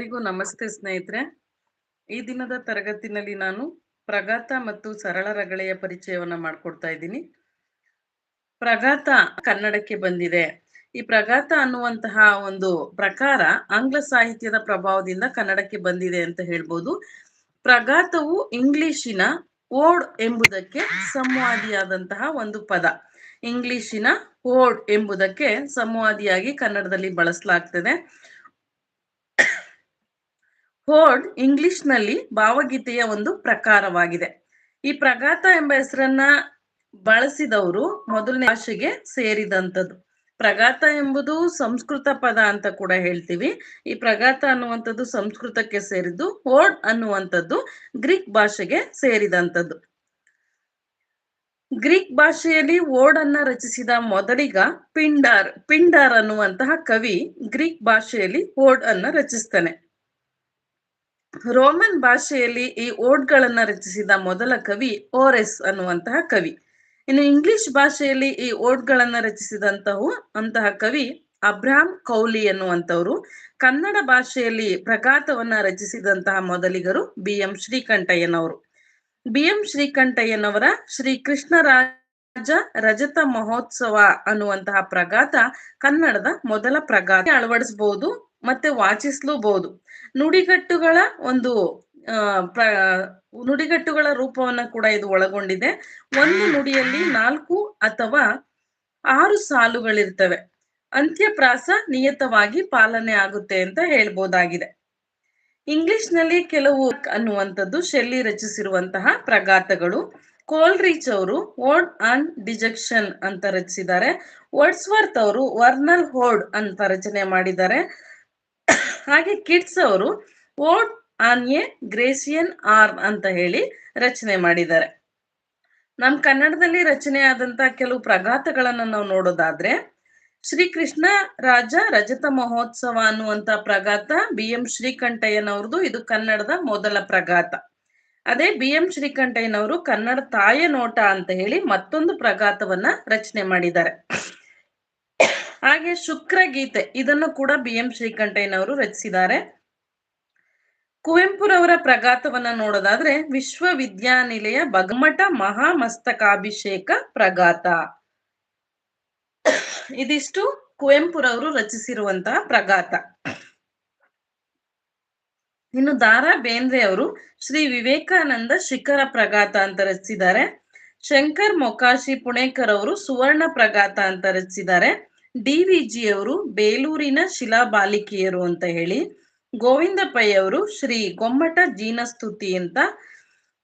ಎಲ್ಲರಿಗೂ ನಮಸ್ತೆ ಸ್ನೇಹಿತರೆ. ಈ ದಿನದ ತರಗತಿನಲ್ಲಿ ನಾನು ಪ್ರಗಾತ ಮತ್ತು ಸರಳ ರಗಳೆಯ ಪರಿಚಯವನ್ನ ಮಾಡ್ಕೊಡ್ತಾ ಇದ್ದೀನಿ. ಪ್ರಗಾತ ಕನ್ನಡಕ್ಕೆ ಬಂದಿದೆ. ಈ ಪ್ರಗಾತ ಅನ್ನುವಂತಹ ಒಂದು ಪ್ರಕಾರ ಆಂಗ್ಲ ಸಾಹಿತ್ಯದ ಪ್ರಭಾವದಿಂದ ಕನ್ನಡಕ್ಕೆ ಬಂದಿದೆ ಅಂತ ಹೇಳ್ಬೋದು. ಪ್ರಗಾತವು ಇಂಗ್ಲಿಶಿನ ಓಡ್ ಎಂಬುದಕ್ಕೆ ಸಂವಾದಿಯಾದಂತಹ ಒಂದು ಪದ. ಇಂಗ್ಲಿಶಿನ ಓಡ್ ಎಂಬುದಕ್ಕೆ ಸಂವಾದಿಯಾಗಿ ಕನ್ನಡದಲ್ಲಿ ಬಳಸಲಾಗ್ತದೆ. ಹೋಡ್ ಇಂಗ್ಲಿಷ್ನಲ್ಲಿ ಭಾವಗೀತೆಯ ಒಂದು ಪ್ರಕಾರವಾಗಿದೆ. ಈ ಪ್ರಗಾತ ಎಂಬ ಹೆಸರನ್ನ ಬಳಸಿದವರು ಮೊದಲನೇ ಭಾಷೆಗೆ ಸೇರಿದಂಥದ್ದು. ಪ್ರಗಾತ ಎಂಬುದು ಸಂಸ್ಕೃತ ಪದ ಅಂತ ಕೂಡ ಹೇಳ್ತೀವಿ. ಈ ಪ್ರಗಾತ ಅನ್ನುವಂಥದ್ದು ಸಂಸ್ಕೃತಕ್ಕೆ ಸೇರಿದ್ದು ಓಡ್ ಅನ್ನುವಂಥದ್ದು ಗ್ರೀಕ್ ಭಾಷೆಗೆ ಸೇರಿದಂಥದ್ದು. ಗ್ರೀಕ್ ಭಾಷೆಯಲ್ಲಿ ಓಡ್ ಅನ್ನ ರಚಿಸಿದ ಮೊದಲಿಗ ಪಿಂಡಾರ್ ಪಿಂಡಾರ್ ಅನ್ನುವಂತಹ ಕವಿ ಗ್ರೀಕ್ ಭಾಷೆಯಲ್ಲಿ ಓಡ್ ಅನ್ನ ರಚಿಸ್ತಾನೆ. ರೋಮನ್ ಭಾಷೆಯಲ್ಲಿ ಈ ಓಡ್ಗಳನ್ನ ರಚಿಸಿದ ಮೊದಲ ಕವಿ ಓರೆಸ್ ಅನ್ನುವಂತಹ ಕವಿ. ಇನ್ನು ಇಂಗ್ಲಿಷ್ ಭಾಷೆಯಲ್ಲಿ ಈ ಓಡ್ಗಳನ್ನ ರಚಿಸಿದಂತಹ, ಅಂತಹ ಕವಿ ಅಬ್ರಾಹಂ ಕೌಲಿ ಅನ್ನುವಂಥವ್ರು. ಕನ್ನಡ ಭಾಷೆಯಲ್ಲಿ ಪ್ರಗಾತವನ್ನ ರಚಿಸಿದಂತಹ ಮೊದಲಿಗರು ಬಿ. ಎಂ. ಶ್ರೀಕಂಠಯ್ಯನವರು. ಬಿ. ಎಂ. ಶ್ರೀಕಂಠಯ್ಯನವರ ಶ್ರೀ ಕೃಷ್ಣರಾಜ ರಜತ ಮಹೋತ್ಸವ ಅನ್ನುವಂತಹ ಪ್ರಗಾತ ಕನ್ನಡದ ಮೊದಲ ಪ್ರಗಾತ ಅಳವಡಿಸಬಹುದು. ಮತ್ತೆ ವಾಚಿಸ್ಲೂಬಹುದು ನುಡಿಗಟ್ಟುಗಳ ಒಂದು ಪ್ರ ನುಡಿಗಟ್ಟುಗಳ ರೂಪವನ್ನ ಕೂಡ ಇದು ಒಳಗೊಂಡಿದೆ. ಒಂದು ನುಡಿಯಲ್ಲಿ ನಾಲ್ಕು ಅಥವಾ ಆರು ಸಾಲುಗಳಿರ್ತವೆ. ಅಂತ್ಯಪ್ರಾಸ ನಿಯತವಾಗಿ ಪಾಲನೆ ಆಗುತ್ತೆ ಅಂತ ಹೇಳ್ಬೋದಾಗಿದೆ. ಇಂಗ್ಲಿಷ್ನಲ್ಲಿ ಕೆಲವು ಅನ್ನುವಂಥದ್ದು ಶೆಲ್ಲಿ ರಚಿಸಿರುವಂತಹ ಪ್ರಗಾತಗಳು ಕೋಲ್ರಿಚ್ ಅವರು ವರ್ಡ್ ಅಂಡ್ ಡಿಜೆಕ್ಷನ್ ಅಂತ ರಚಿಸಿದ್ದಾರೆ. ವರ್ಡ್ಸ್ವರ್ತ್ ಅವರು ವರ್ನಲ್ ಹೋರ್ಡ್ ಅಂತ ರಚನೆ ಮಾಡಿದ್ದಾರೆ. ಹಾಗೆ ಕಿಡ್ಸ್ ಅವರು ode on a Grecian urn ಅಂತ ಹೇಳಿ ರಚನೆ ಮಾಡಿದ್ದಾರೆ. ನಮ್ ಕನ್ನಡದಲ್ಲಿ ರಚನೆ ಆದಂತಹ ಕೆಲವು ಪ್ರಗಾತಗಳನ್ನ ನಾವು ನೋಡೋದಾದ್ರೆ ಶ್ರೀ ಕೃಷ್ಣ ರಾಜ ರಜತ ಮಹೋತ್ಸವ ಅನ್ನುವಂತ ಪ್ರಘಾತ ಬಿ ಎಂ ಶ್ರೀಕಂಠಯ್ಯನವ್ರದ್ದು ಇದು ಕನ್ನಡದ ಮೊದಲ ಪ್ರಗಾತ ಅದೇ ಬಿ ಎಂ ಶ್ರೀಕಂಠಯ್ಯನವರು ಕನ್ನಡ ತಾಯ ನೋಟ ಅಂತ ಹೇಳಿ ಮತ್ತೊಂದು ಪ್ರಗಾತವನ್ನ ರಚನೆ ಮಾಡಿದ್ದಾರೆ. ಹಾಗೆ ಶುಕ್ರ ಗೀತೆ ಇದನ್ನು ಕೂಡ ಬಿ ಎಂ ಶ್ರೀಕಂಠಯ್ಯನವರು ರಚಿಸಿದ್ದಾರೆ. ಕುವೆಂಪುರವರ ಪ್ರಗಾತವನ್ನ ನೋಡೋದಾದ್ರೆ ವಿಶ್ವವಿದ್ಯಾನಿಲಯ ಬಗಮಠ ಮಹಾಮಸ್ತಕಾಭಿಷೇಕ ಪ್ರಗಾತ ಇದಿಷ್ಟು ಕುವೆಂಪುರವರು ರಚಿಸಿರುವಂತಹ ಪ್ರಗಾತ ಇನ್ನು ದಾರಾ ಬೇಂದ್ರೆ ಅವರು ಶ್ರೀ ವಿವೇಕಾನಂದ ಶಿಖರ ಪ್ರಗಾತ ಅಂತ ರಚಿಸಿದ್ದಾರೆ. ಶಂಕರ್ ಮೊಕಾಶಿ ಪುಣೇಕರ್ ಅವರು ಸುವರ್ಣ ಪ್ರಗಾತ ಅಂತ ರಚಿಸಿದ್ದಾರೆ. ಡಿ ವಿ ಜಿ ಅವರು ಬೇಲೂರಿನ ಶಿಲಾಬಾಲಿಕೆಯರು ಅಂತ ಹೇಳಿ ಗೋವಿಂದ ಪೈ ಅವರು ಶ್ರೀ ಗೊಮ್ಮಟ ಜೀನಸ್ತುತಿ ಅಂತ,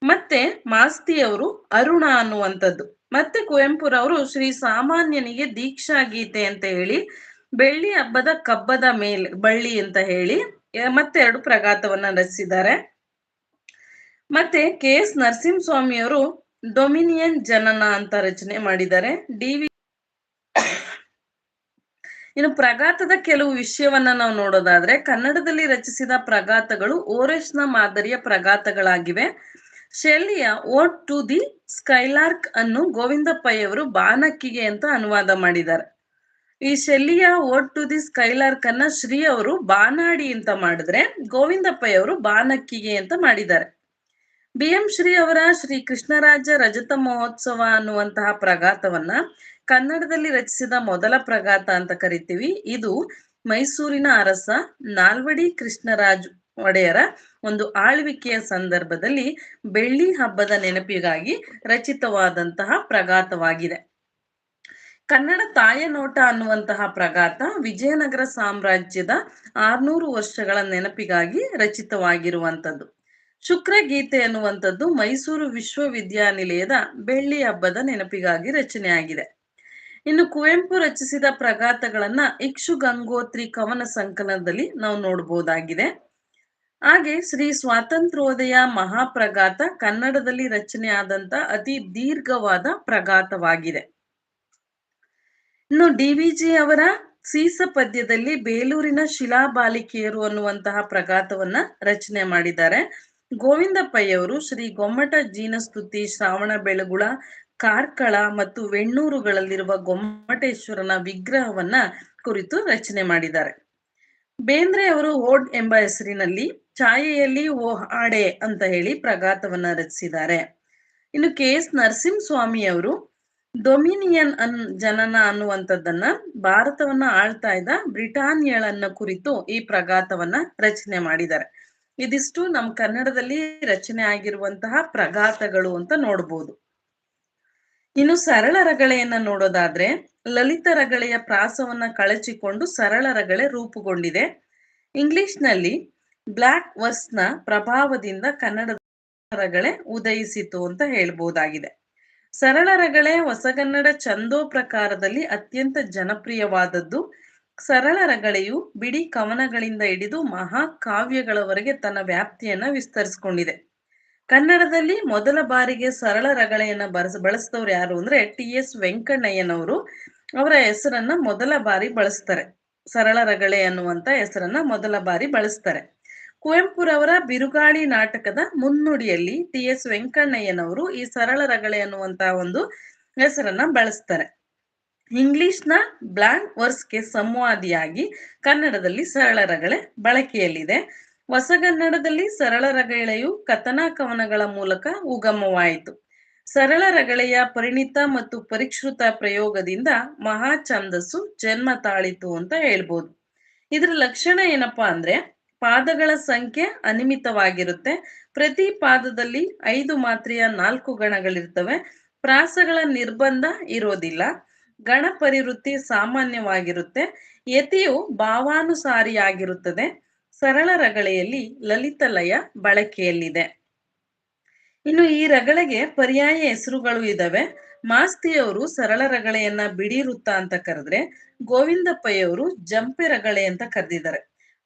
ಮತ್ತೆ ಮಾಸ್ತಿ ಅವರು ಅರುಣ ಅನ್ನುವಂಥದ್ದು, ಮತ್ತೆ ಕುವೆಂಪುರವರು ಶ್ರೀ ಸಾಮಾನ್ಯನಿಗೆ ದೀಕ್ಷಾ ಗೀತೆ ಅಂತ ಹೇಳಿ, ಬೆಳ್ಳಿ ಹಬ್ಬದ ಕಬ್ಬದ ಮೇಲೆ, ಬಳ್ಳಿ ಅಂತ ಹೇಳಿ ಮತ್ತೆ ಎರಡು ಪ್ರಗಾತವನ್ನ ರಚಿಸಿದ್ದಾರೆ. ಮತ್ತೆ ಕೆ ಎಸ್ ನರಸಿಂಹಸ್ವಾಮಿ ಅವರು ಡೊಮಿನಿಯನ್ ಜನನ ಅಂತ ರಚನೆ ಮಾಡಿದ್ದಾರೆ. ಡಿ ಇನ್ನು ಪ್ರಗಾತದ ಕೆಲವು ವಿಷಯವನ್ನ ನಾವು ನೋಡೋದಾದ್ರೆ ಕನ್ನಡದಲ್ಲಿ ರಚಿಸಿದ ಪ್ರಗಾತಗಳು ಓರೆಸ್ನ ಮಾದರಿಯ ಪ್ರಗಾತಗಳಾಗಿವೆ ಶೆಲ್ಲಿಯ ಓಟ್ ಟು ದಿ ಸ್ಕೈಲಾರ್ಕ್ ಅನ್ನು ಗೋವಿಂದ ಪೈ ಅವರು ಬಾನಕ್ಕಿಗೆ ಅಂತ ಅನುವಾದ ಮಾಡಿದ್ದಾರೆ. ಈ ಶೆಲ್ಲಿಯ ಓಟ್ ಟು ದಿ ಸ್ಕೈಲಾರ್ಕ್ ಅನ್ನ ಶ್ರೀ ಅವರು ಬಾನಾಡಿ ಅಂತ ಮಾಡಿದ್ರೆ ಗೋವಿಂದ ಪೈ ಅವರು ಬಾನಕ್ಕಿಗೆ ಅಂತ ಮಾಡಿದ್ದಾರೆ. ಬಿ ಎಂ ಶ್ರೀ ಅವರ ಶ್ರೀ ಕೃಷ್ಣರಾಜ ರಜತ ಮಹೋತ್ಸವ ಅನ್ನುವಂತಹ ಪ್ರಗಾತವನ್ನ ಕನ್ನಡದಲ್ಲಿ ರಚಿಸಿದ ಮೊದಲ ಪ್ರಗಾತ ಅಂತ ಕರಿತೀವಿ. ಇದು ಮೈಸೂರಿನ ಅರಸ ನಾಲ್ವಡಿ ಕೃಷ್ಣರಾಜ್ ಒಡೆಯರ ಒಂದು ಆಳ್ವಿಕೆಯ ಸಂದರ್ಭದಲ್ಲಿ ಬೆಳ್ಳಿ ಹಬ್ಬದ ನೆನಪಿಗಾಗಿ ರಚಿತವಾದಂತಹ ಪ್ರಗಾತವಾಗಿದೆ ಕನ್ನಡ ತಾಯನೋಟ ಅನ್ನುವಂತಹ ಪ್ರಗಾತ ವಿಜಯನಗರ ಸಾಮ್ರಾಜ್ಯದ ಆರ್ನೂರು ವರ್ಷಗಳ ನೆನಪಿಗಾಗಿ ರಚಿತವಾಗಿರುವಂಥದ್ದು. ಶುಕ್ರ ಗೀತೆ ಅನ್ನುವಂಥದ್ದು ಮೈಸೂರು ವಿಶ್ವವಿದ್ಯಾನಿಲಯದ ಬೆಳ್ಳಿ ಹಬ್ಬದ ನೆನಪಿಗಾಗಿ ರಚನೆಯಾಗಿದೆ. ಇನ್ನು ಕುವೆಂಪು ರಚಿಸಿದ ಪ್ರಗಾತಗಳನ್ನ ಇಕ್ಷು ಗಂಗೋತ್ರಿ ಕವನ ಸಂಕಲನದಲ್ಲಿ ನಾವು ನೋಡಬಹುದಾಗಿದೆ ಹಾಗೆ ಶ್ರೀ ಸ್ವಾತಂತ್ರ್ಯೋದಯ ಮಹಾಪ್ರಗಾತ ಕನ್ನಡದಲ್ಲಿ ರಚನೆ ಆದಂತ ಅತಿ ದೀರ್ಘವಾದ ಪ್ರಗಾತವಾಗಿದೆ ಇನ್ನು ಡಿ ವಿ ಜಿ ಅವರ ಸೀಸ ಪದ್ಯದಲ್ಲಿ ಬೇಲೂರಿನ ಶಿಲಾಬಾಲಿಕೆಯರು ಅನ್ನುವಂತಹ ಪ್ರಗಾತವನ್ನ ರಚನೆ ಮಾಡಿದ್ದಾರೆ. ಗೋವಿಂದ ಪೈ ಅವರು ಶ್ರೀ ಗೊಮ್ಮಟ ಜೀನಸ್ತುತಿ ಶ್ರಾವಣ ಬೆಳಗುಳ ಕಾರ್ಕಳ ಮತ್ತು ವೆಣ್ಣೂರುಗಳಲ್ಲಿರುವ ಗೊಮ್ಮಟೇಶ್ವರನ ವಿಗ್ರಹವನ್ನ ಕುರಿತು ರಚನೆ ಮಾಡಿದ್ದಾರೆ. ಬೇಂದ್ರೆ ಅವರು ಓಡ್ ಎಂಬ ಹೆಸರಿನಲ್ಲಿ ಛಾಯೆಯಲ್ಲಿ ಓ ಹಾಡೆ ಅಂತ ಹೇಳಿ ಪ್ರಘಾತವನ್ನ ರಚಿಸಿದ್ದಾರೆ. ಇನ್ನು ಕೆ ಎಸ್ ನರಸಿಂಹಸ್ವಾಮಿ ಅವರು ಡೊಮಿನಿಯನ್ ಅನ್ ಜನನ ಅನ್ನುವಂಥದ್ದನ್ನ ಭಾರತವನ್ನ ಆಳ್ತಾ ಇದ್ದ ಬ್ರಿಟಾನಿಯಳನ್ನ ಕುರಿತು ಈ ಪ್ರಘಾತವನ್ನ ರಚನೆ ಮಾಡಿದ್ದಾರೆ. ಇದಿಷ್ಟು ನಮ್ಮ ಕನ್ನಡದಲ್ಲಿ ರಚನೆ ಆಗಿರುವಂತಹ ಪ್ರಘಾತಗಳು ಅಂತ ನೋಡ್ಬೋದು. ಇನ್ನು ಸರಳ ರಗಳೆಯನ್ನ ನೋಡೋದಾದ್ರೆ ಲಲಿತ ರಗಳೆಯ ಪ್ರಾಸವನ್ನ ಕಳಚಿಕೊಂಡು ಸರಳ ರಗಳೆ ರೂಪುಗೊಂಡಿದೆ. ಇಂಗ್ಲಿಷ್ನಲ್ಲಿ ಬ್ಲ್ಯಾಕ್ ವರ್ಸ್ನ ಪ್ರಭಾವದಿಂದ ಕನ್ನಡ ರಗಳೆ ಉದಯಿಸಿತು ಅಂತ ಹೇಳ್ಬೋದಾಗಿದೆ. ಸರಳ ರಗಳೆ ಹೊಸಗನ್ನಡ ಚಂದೋ ಪ್ರಕಾರದಲ್ಲಿ ಅತ್ಯಂತ ಜನಪ್ರಿಯವಾದದ್ದು. ಸರಳ ರಗಳೆಯು ಬಿಡಿ ಕವನಗಳಿಂದ ಹಿಡಿದು ಮಹಾಕಾವ್ಯಗಳವರೆಗೆ ತನ್ನ ವ್ಯಾಪ್ತಿಯನ್ನ ವಿಸ್ತರಿಸಿಕೊಂಡಿದೆ. ಕನ್ನಡದಲ್ಲಿ ಮೊದಲ ಬಾರಿಗೆ ಸರಳ ರಗಳೆಯನ್ನ ಬರಸ ಬಳಸಿದವ್ರು ಯಾರು ಅಂದ್ರೆ ಟಿ ಎಸ್ ವೆಂಕಣ್ಣಯ್ಯನವರು. ಅವರ ಹೆಸರನ್ನ ಮೊದಲ ಬಾರಿ ಬಳಸ್ತಾರೆ. ಸರಳ ರಗಳೆ ಅನ್ನುವಂತ ಹೆಸರನ್ನ ಮೊದಲ ಬಾರಿ ಬಳಸ್ತಾರೆ. ಕುವೆಂಪುರವರ ಬಿರುಗಾಳಿ ನಾಟಕದ ಮುನ್ನುಡಿಯಲ್ಲಿ ಟಿ ಎಸ್ ವೆಂಕಣ್ಣಯ್ಯನವರು ಈ ಸರಳ ರಗಳೆ ಅನ್ನುವಂತ ಒಂದು ಹೆಸರನ್ನ ಬಳಸ್ತಾರೆ. ಇಂಗ್ಲಿಷ್ನ ಬ್ಲಾಂಕ್ ವರ್ಸ್ಗೆ ಸಂವಾದಿಯಾಗಿ ಕನ್ನಡದಲ್ಲಿ ಸರಳ ರಗಳೆ ಬಳಕೆಯಲ್ಲಿದೆ. ಹೊಸಗನ್ನಡದಲ್ಲಿ ಸರಳ ರಗಳೆಯು ಕಥನ ಕವನಗಳ ಮೂಲಕ ಉಗಮವಾಯಿತು. ಸರಳ ರಗಳೆಯ ಪರಿಣಿತ ಮತ್ತು ಪರಿಷ್ಕೃತ ಪ್ರಯೋಗದಿಂದ ಮಹಾ ಛಂದಸ್ಸು ಜನ್ಮ ತಾಳಿತು ಅಂತ ಹೇಳ್ಬೋದು. ಇದ್ರ ಲಕ್ಷಣ ಏನಪ್ಪಾ ಅಂದ್ರೆ ಪಾದಗಳ ಸಂಖ್ಯೆ ಅನಿಮಿತವಾಗಿರುತ್ತೆ. ಪ್ರತಿ ಪಾದದಲ್ಲಿ ಐದು ಮಾತ್ರೆಯ ನಾಲ್ಕು ಗಣಗಳಿರ್ತವೆ. ಪ್ರಾಸಗಳ ನಿರ್ಬಂಧ ಇರೋದಿಲ್ಲ. ಗಣ ಪರಿವೃತ್ತಿ ಸಾಮಾನ್ಯವಾಗಿರುತ್ತೆ. ಯತಿಯು ಭಾವಾನುಸಾರಿಯಾಗಿರುತ್ತದೆ. ಸರಳ ರಗಳೆಯಲ್ಲಿ ಲಲಿತ ಲಯ ಬಳಕೆಯಲ್ಲಿದೆ. ಇನ್ನು ಈ ರಗಳೆಗೆ ಪರ್ಯಾಯ ಹೆಸರುಗಳು ಇದಾವೆ. ಮಾಸ್ತಿಯವರು ಸರಳ ರಗಳೆಯನ್ನ ಬಿಡಿ ವೃತ್ತ ಅಂತ ಕರೆದ್ರೆ ಗೋವಿಂದಪ್ಪಯ್ಯವರು ಜಂಪೆ ರಗಳೆ ಅಂತ ಕರೆದಿದ್ದಾರೆ.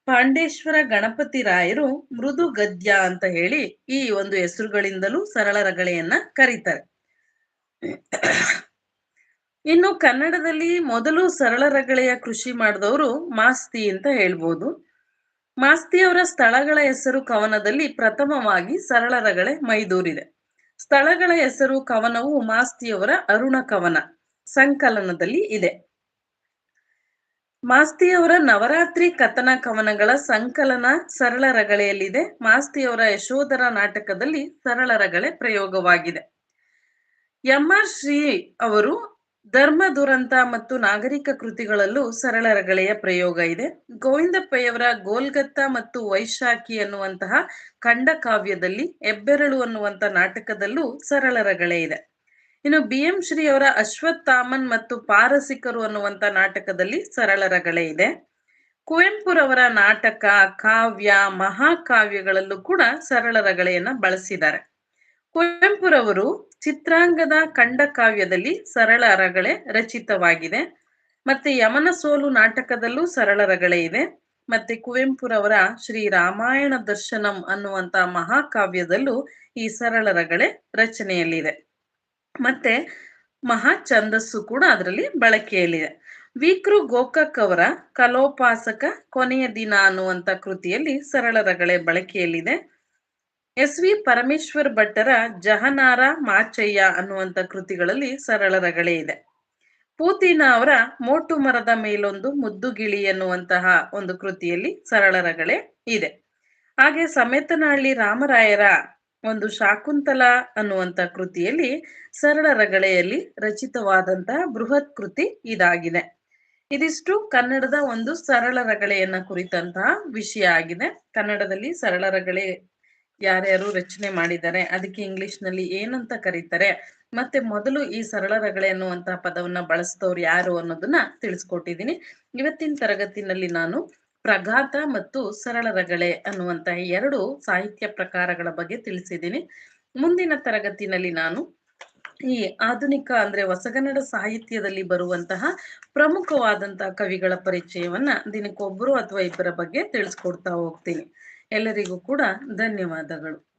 ಪಾಂಡೇಶ್ವರ ಗಣಪತಿ ರಾಯರು ಮೃದು ಗದ್ಯ ಅಂತ ಹೇಳಿ ಈ ಒಂದು ಹೆಸರುಗಳಿಂದಲೂ ಸರಳ ರಗಳೆಯನ್ನ ಕರೀತಾರೆ. ಇನ್ನು ಕನ್ನಡದಲ್ಲಿ ಮೊದಲು ಸರಳ ರಗಳೆಯ ಕೃಷಿ ಮಾಡಿದವರು ಮಾಸ್ತಿ ಅಂತ ಹೇಳ್ಬೋದು. ಮಾಸ್ತಿಯವರ ಸ್ಥಳಗಳ ಹೆಸರು ಕವನದಲ್ಲಿ ಪ್ರಥಮವಾಗಿ ಸರಳ ರಗಳೆ ಮೈದೂರಿದೆ. ಸ್ಥಳಗಳ ಹೆಸರು ಕವನವು ಮಾಸ್ತಿಯವರ ಅರುಣ ಕವನ ಸಂಕಲನದಲ್ಲಿ ಇದೆ. ಮಾಸ್ತಿಯವರ ನವರಾತ್ರಿ ಕಥನ ಕವನಗಳ ಸಂಕಲನ ಸರಳ ರಗಳೆಯಲ್ಲಿದೆ. ಮಾಸ್ತಿಯವರ ಯಶೋಧರ ನಾಟಕದಲ್ಲಿ ಸರಳ ರಗಳೆ ಪ್ರಯೋಗವಾಗಿದೆ. ಎಂ ಆರ್ ಶ್ರೀ ಅವರು ಧರ್ಮ ದುರಂತ ಮತ್ತು ನಾಗರಿಕ ಕೃತಿಗಳಲ್ಲೂ ಸರಳ ರಗಳೆಯ ಪ್ರಯೋಗ ಇದೆ. ಗೋವಿಂದಪ್ಪಯ್ಯವರ ಗೋಲ್ಗತ್ತ ಮತ್ತು ವೈಶಾಖಿ ಅನ್ನುವಂತಹ ಖಂಡ ಕಾವ್ಯದಲ್ಲಿ ಹೆಬ್ಬೆರಳು ಅನ್ನುವಂತ ನಾಟಕದಲ್ಲೂ ಸರಳ ರಗಳೆ ಇದೆ. ಇನ್ನು ಬಿ ಎಂ ಶ್ರೀ ಅವರ ಅಶ್ವತ್ಥಾಮನ್ ಮತ್ತು ಪಾರಸಿಕರು ಅನ್ನುವಂತ ನಾಟಕದಲ್ಲಿ ಸರಳ ರಗಳೆ ಇದೆ. ಕುವೆಂಪುರವರ ನಾಟಕ, ಕಾವ್ಯ, ಮಹಾಕಾವ್ಯಗಳಲ್ಲೂ ಕೂಡ ಸರಳ ರಗಳೆಯನ್ನ ಬಳಸಿದ್ದಾರೆ. ಕುವೆಂಪುರವರು ಚಿತ್ರಾಂಗದ ಕಂಡ ಕಾವ್ಯದಲ್ಲಿ ಸರಳ ರಗಳೆ ರಚಿತವಾಗಿದೆ. ಮತ್ತೆ ಯಮನ ಸೋಲು ನಾಟಕದಲ್ಲೂ ಸರಳ ರಗಳೆ ಇದೆ. ಮತ್ತೆ ಕುವೆಂಪುರವರ ಶ್ರೀ ರಾಮಾಯಣ ದರ್ಶನಂ ಅನ್ನುವಂತ ಮಹಾಕಾವ್ಯದಲ್ಲೂ ಈ ಸರಳ ರಗಳೆ ರಚನೆಯಲ್ಲಿದೆ. ಮತ್ತೆ ಮಹಾ ಛಂದಸ್ಸು ಕೂಡ ಅದರಲ್ಲಿ ಬಳಕೆಯಲ್ಲಿದೆ. ವಿಕ್ರು ಗೋಕಕ್ ಅವರ ಕಲೋಪಾಸಕ ಕೊನೆಯ ದಿನ ಅನ್ನುವಂತ ಕೃತಿಯಲ್ಲಿ ಸರಳ ರಗಳೆ ಬಳಕೆಯಲ್ಲಿದೆ. ಎಸ್ ವಿ ಪರಮೇಶ್ವರ್ ಭಟ್ಟರ ಜಹನಾರ ಮಾಚಯ್ಯ ಅನ್ನುವಂಥ ಕೃತಿಗಳಲ್ಲಿ ಸರಳ ರಗಳೆ ಇದೆ. ಪೂತಿನ ಅವರ ಮೋಟು ಮರದ ಮೇಲೊಂದು ಮುದ್ದುಗಿಳಿ ಎನ್ನುವಂತಹ ಒಂದು ಕೃತಿಯಲ್ಲಿ ಸರಳ ರಗಳೆ ಇದೆ. ಹಾಗೆ ಸಮೇತನಹಳ್ಳಿ ರಾಮರಾಯರ ಒಂದು ಶಾಕುಂತಲ ಅನ್ನುವಂತ ಕೃತಿಯಲ್ಲಿ ಸರಳ ರಗಳೆಯಲ್ಲಿ ರಚಿತವಾದಂತಹ ಬೃಹತ್ ಕೃತಿ ಇದಾಗಿದೆ. ಇದಿಷ್ಟು ಕನ್ನಡದ ಒಂದು ಸರಳ ರಗಳೆಯನ್ನ ಕುರಿತಂತಹ ವಿಷಯ ಆಗಿದೆ. ಕನ್ನಡದಲ್ಲಿ ಸರಳ ರಗಳೆ ಯಾರ್ಯಾರು ರಚನೆ ಮಾಡಿದ್ದಾರೆ, ಅದಕ್ಕೆ ಇಂಗ್ಲಿಷ್ನಲ್ಲಿ ಏನಂತ ಕರೀತಾರೆ, ಮತ್ತೆ ಮೊದಲು ಈ ಸರಳ ರಗಳೆ ಅನ್ನುವಂತಹ ಪದವನ್ನ ಬಳಸಿದವ್ರು ಯಾರು ಅನ್ನೋದನ್ನ ತಿಳಿಸ್ಕೊಟ್ಟಿದ್ದೀನಿ. ಇವತ್ತಿನ ತರಗತಿನಲ್ಲಿ ನಾನು ಪ್ರಘಾತ ಮತ್ತು ಸರಳ ರಗಳೆ ಅನ್ನುವಂತಹ ಎರಡು ಸಾಹಿತ್ಯ ಪ್ರಕಾರಗಳ ಬಗ್ಗೆ ತಿಳಿಸಿದ್ದೀನಿ. ಮುಂದಿನ ತರಗತಿನಲ್ಲಿ ನಾನು ಈ ಆಧುನಿಕ ಅಂದ್ರೆ ಹೊಸಗನ್ನಡ ಸಾಹಿತ್ಯದಲ್ಲಿ ಬರುವಂತಹ ಪ್ರಮುಖವಾದಂತಹ ಕವಿಗಳ ಪರಿಚಯವನ್ನ ದಿನಕ್ಕೊಬ್ಬರು ಅಥವಾ ಇಬ್ಬರ ಬಗ್ಗೆ ತಿಳಿಸ್ಕೊಡ್ತಾ ಹೋಗ್ತೀನಿ. ಎಲ್ಲರಿಗೂ ಕೂಡ ಧನ್ಯವಾದಗಳು.